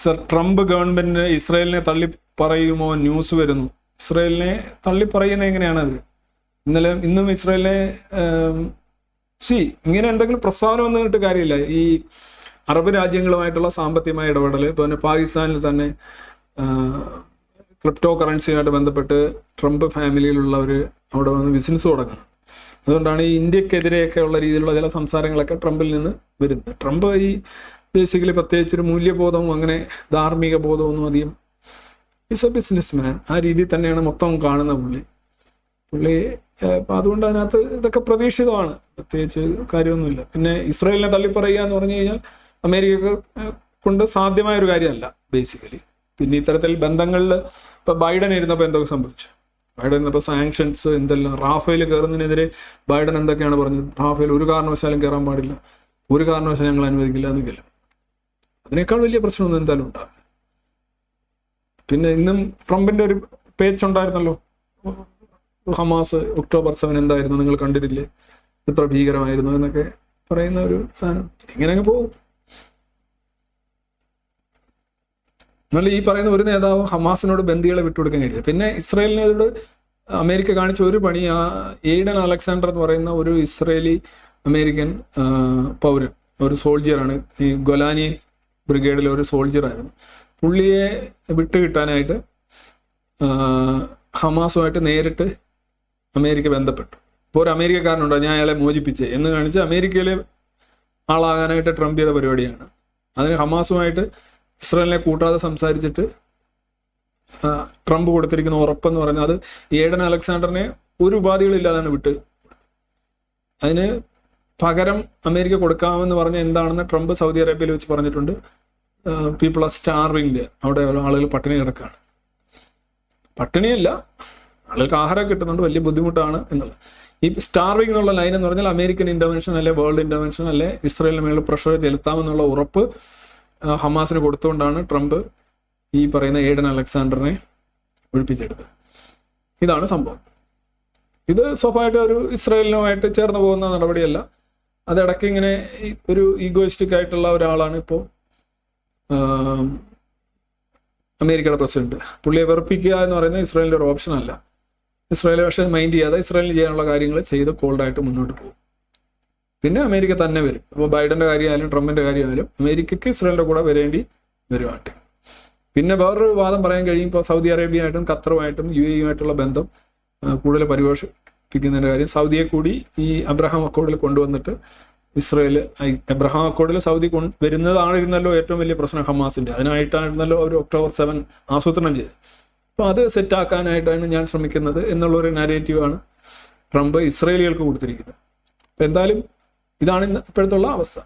Sir Trump ഗവൺമെന്റിന് ഇസ്രായേലിനെ തള്ളി പറയുമോ ന്യൂസ് വരുന്നു? ഇസ്രായേലിനെ തള്ളി പറയുന്നത് എങ്ങനെയാണ് അവർ ഇന്നലെ ഇന്നും ഇസ്രായേലിനെ സി ഇങ്ങനെ എന്തെങ്കിലും പ്രസ്താവന വന്നിട്ട് കാര്യമില്ല. ഈ അറബ് രാജ്യങ്ങളുമായിട്ടുള്ള സാമ്പത്തികമായ ഇടപെടൽ ഇപ്പൊ തന്നെ പാകിസ്ഥാനിൽ തന്നെ ക്രിപ്റ്റോ കറൻസിയുമായിട്ട് ബന്ധപ്പെട്ട് ട്രംപ് ഫാമിലിയിലുള്ളവർ അവിടെ വന്ന് ബിസിനസ് തുടങ്ങുന്നത് അതുകൊണ്ടാണ് ഈ ഇന്ത്യക്കെതിരെയൊക്കെ ഉള്ള രീതിയിലുള്ള ചില സംസാരങ്ങളൊക്കെ ട്രംപിൽ നിന്ന് വരുന്നത്. ട്രംപ് ഈ ബേസിക്കലി പ്രത്യേകിച്ച് ഒരു മൂല്യബോധവും അങ്ങനെ ധാർമ്മിക ബോധമൊന്നും അധികം ഇസ് എ ബിസിനസ് മാൻ ആ രീതിയിൽ തന്നെയാണ് മൊത്തം കാണുന്ന പുള്ളി. പുള്ളി അപ്പം അതുകൊണ്ട് അതിനകത്ത് ഇതൊക്കെ പ്രതീക്ഷിതമാണ്. പ്രത്യേകിച്ച് കാര്യമൊന്നുമില്ല. പിന്നെ ഇസ്രായേലിനെ തള്ളിപ്പറയുക എന്ന് പറഞ്ഞു കഴിഞ്ഞാൽ അമേരിക്കക്ക് കൊണ്ട് സാധ്യമായ ഒരു കാര്യമല്ല ബേസിക്കലി പിന്നെ ഇത്തരത്തിൽ ബന്ധങ്ങളിൽ ഇപ്പൊ ബൈഡൻ ഇരുന്നപ്പോൾ എന്തൊക്കെ സംഭവിച്ചു? ബൈഡൻ ഇരുന്നപ്പോൾ സാങ്ഷൻസ് എന്തെല്ലാം? റാഫേൽ കയറുന്നതിനെതിരെ ബൈഡൻ എന്തൊക്കെയാണ് പറഞ്ഞത്? റാഫേൽ ഒരു കാരണവശാലും കയറാൻ പാടില്ല. ഒരു കാരണവശാലും ഞങ്ങൾ അനുവദിക്കില്ല എന്നൊക്കെയല്ല? അതിനേക്കാൾ വലിയ പ്രശ്നമൊന്നും എന്തായാലും ഉണ്ടാവില്ല. പിന്നെ ഇന്നും ട്രംപിന്റെ ഒരു പേച്ച് ഉണ്ടായിരുന്നല്ലോ. ഹമാസ് ഒക്ടോബർ സെവൻ എന്തായിരുന്നു നിങ്ങൾ കണ്ടിട്ടില്ലേ? എത്ര ഭീകരമായിരുന്നു എന്നൊക്കെ പറയുന്ന ഒരു സാധനം. ഇങ്ങനെ അങ്ങ് പോകും. എന്നാൽ ഈ പറയുന്ന ഒരു നേതാവ് ഹമാസിനോട് ബന്ദികളെ വിട്ടുകൊടുക്കാൻ കഴിയില്ല. പിന്നെ ഇസ്രയേലിനോട് അമേരിക്ക കാണിച്ച ഒരു പണി ആ എയ്ഡൻ അലക്സാണ്ടർ എന്ന് പറയുന്ന ഒരു ഇസ്രയേലി അമേരിക്കൻ പൗരൻ ഒരു സോൾജിയറാണ്. ഈ ഗൊലാനി ബ്രിഗേഡിലെ ഒരു സോൾജിയറായിരുന്നു പുള്ളിയെ വിട്ടുകിട്ടാനായിട്ട് ഹമാസുമായിട്ട് നേരിട്ട് അമേരിക്ക ബന്ധപ്പെട്ടു. ഇപ്പോൾ ഒരു അമേരിക്കക്കാരനുണ്ടോ? ഞാൻ അയാളെ മോചിപ്പിച്ചേ എന്ന് കാണിച്ച് അമേരിക്കയിലെ ആളാകാനായിട്ട് ട്രംപ് ചെയ്ത പരിപാടിയാണ്. അതിന് ഹമാസുമായിട്ട് ഇസ്രായേലിനെ കൂട്ടാതെ സംസാരിച്ചിട്ട് ട്രംപ് കൊടുത്തിരിക്കുന്ന ഉറപ്പെന്ന് പറഞ്ഞാൽ അത് ഏഡൻ അലക്സാണ്ടറിനെ ഒരു ഉപാധികളില്ലാതാണ് വിട്ട് അതിന് പകരം അമേരിക്ക കൊടുക്കാമെന്ന് പറഞ്ഞ എന്താണെന്ന് ട്രംപ് സൗദി അറേബ്യയിൽ വെച്ച് പറഞ്ഞിട്ടുണ്ട്. പീപ്പിൾ ആർ സ്റ്റാർവിംഗ് അവിടെ ആളുകൾ പട്ടിണി കിടക്കുകയാണ് പട്ടിണിയല്ല. ആളുകൾക്ക് ആഹാരം കിട്ടുന്നുണ്ട്. വലിയ ബുദ്ധിമുട്ടാണ് എന്നുള്ളത്. ഈ സ്റ്റാർവിംഗ് എന്നുള്ള ലൈൻ എന്ന് പറഞ്ഞാൽ അമേരിക്കൻ ഇന്റർവെൻഷൻ അല്ലെ വേൾഡ് ഇന്റർവെൻഷൻ അല്ലെ ഇസ്രയേലിന് മേളിൽ പ്രഷർ ചെലുത്താമെന്നുള്ള ഉറപ്പ് ഹമാസിന് കൊടുത്തുകൊണ്ടാണ് ട്രംപ് ഈ പറയുന്ന ഏഡൻ അലക്സാണ്ടറിനെ ഒഴിപ്പിച്ചെടുത്തത്. ഇതാണ് സംഭവം. ഇത് സ്വാഭാവികമായിട്ട് ഒരു ഇസ്രയേലിനുമായിട്ട് ചേർന്ന് പോകുന്ന നടപടിയല്ല. അത് ഇടയ്ക്ക് ഇങ്ങനെ ഒരു ഈഗോയിസ്റ്റിക് ആയിട്ടുള്ള ഒരാളാണ് ഇപ്പോൾ അമേരിക്കയുടെ പ്രസിഡന്റ്. പുള്ളിയെ വെറുപ്പിക്കുക എന്ന് പറയുന്നത് ഇസ്രായേലിന്റെ ഒരു ഓപ്ഷൻ അല്ല. ഇസ്രായേൽ പക്ഷേ മൈൻഡ് ചെയ്യാതെ ഇസ്രായേലിന് ചെയ്യാനുള്ള കാര്യങ്ങൾ ചെയ്ത് കോൾഡായിട്ട് മുന്നോട്ട് പോകും. പിന്നെ അമേരിക്ക തന്നെ വരും. അപ്പോൾ ബൈഡന്റെ കാര്യമായാലും ട്രംപിന്റെ കാര്യമായാലും അമേരിക്കയ്ക്ക് ഇസ്രായേലിന്റെ കൂടെ വരേണ്ടി വരുവാട്ടെ. പിന്നെ വേറൊരു വാദം പറയാൻ കഴിയും ഇപ്പോൾ സൗദി അറേബ്യയായിട്ടും ഖത്തറുമായിട്ടും യു എയുമായിട്ടുള്ള ബന്ധം കൂടുതൽ കൂടുതൽ പരിപോഷിപ്പിക്കുന്നതിന്റെ കാര്യം സൗദിയെ കൂടി ഈ അബ്രഹാം അക്കോർഡിൽ കൊണ്ടുവന്നിട്ട് ഇസ്രയേൽ എബ്രഹാം അബ്രഹാം അക്കോർഡിൽ സൗദി കൊണ്ട് വരുന്നതാണിരുന്നല്ലോ ഏറ്റവും വലിയ പ്രശ്നം ഹമാസിന്റെ അതിനായിട്ടായിരുന്നല്ലോ അവർ ഒക്ടോബർ സെവൻ ആസൂത്രണം ചെയ്തത്. അപ്പോൾ അത് സെറ്റാക്കാനായിട്ടാണ് ഞാൻ ശ്രമിക്കുന്നത് എന്നുള്ളൊരു നാരേറ്റീവാണ് ട്രംപ് ഇസ്രയേലികൾക്ക് കൊടുത്തിരിക്കുന്നത്. എന്തായാലും ഇതാണ് ഇപ്പോഴത്തുള്ള അവസ്ഥ.